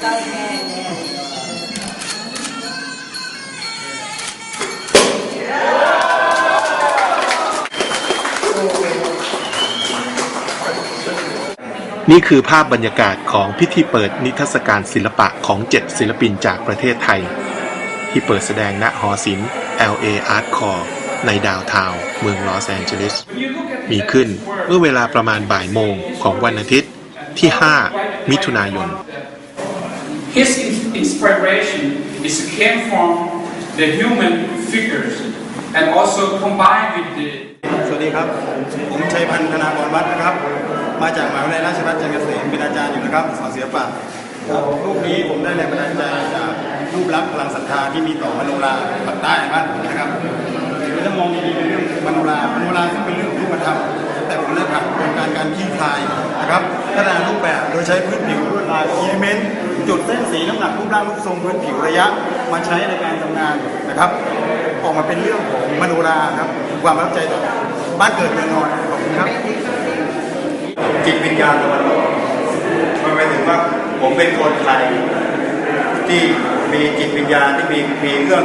นี่คือภาพบรรยากาศของพิธีเปิดนิทรรศการศิลปะของ 7 ศิลปินจากประเทศไทย ที่เปิดแสดงณหอศิลป์ LA Art Core ในดาวทาวเมืองลอสแอนเจลิส มีขึ้นเมื่อเวลาประมาณบ่ายโมงของวันอาทิตย์ที่ 5 มิถุนายน His inspiration is came from the human figures and also combined with the สวัสดีครับ ผมชัยพันธนากรวัฒน์นะครับ มาจากมหาวิทยาลัยราชภัฏจันทร์เกษมเป็นอาจารย์อยู่นะครับสอนศิลปะครับรูปนี้ผมได้แรงบันดาลใจจากรูปลักษณ์พลังศรัทธาที่มีต่อมโนราปากใต้บ้านผมนะครับเรามองดีๆเป็นเรื่องมโนรามโนราซึ่งเป็นเรื่องของรูปธรรม ยใช้พื้นผิวลวดลายอิเลเมนต์จุดเส้นสีน้ำหนักรูปร่างรูปทรงพื้นผิวระยะ มาใช้ในการทำงานนะครับ ออกมาเป็นเรื่องของมโนราครับความรับใจต่อบ้านเกิดเมืองนอนขอบคุณครับจิตวิญญาณตะวันออกมันหมายถึงว่าผมเป็นคนไทยที่มีจิตวิญญาณที่มีมีเรื่อง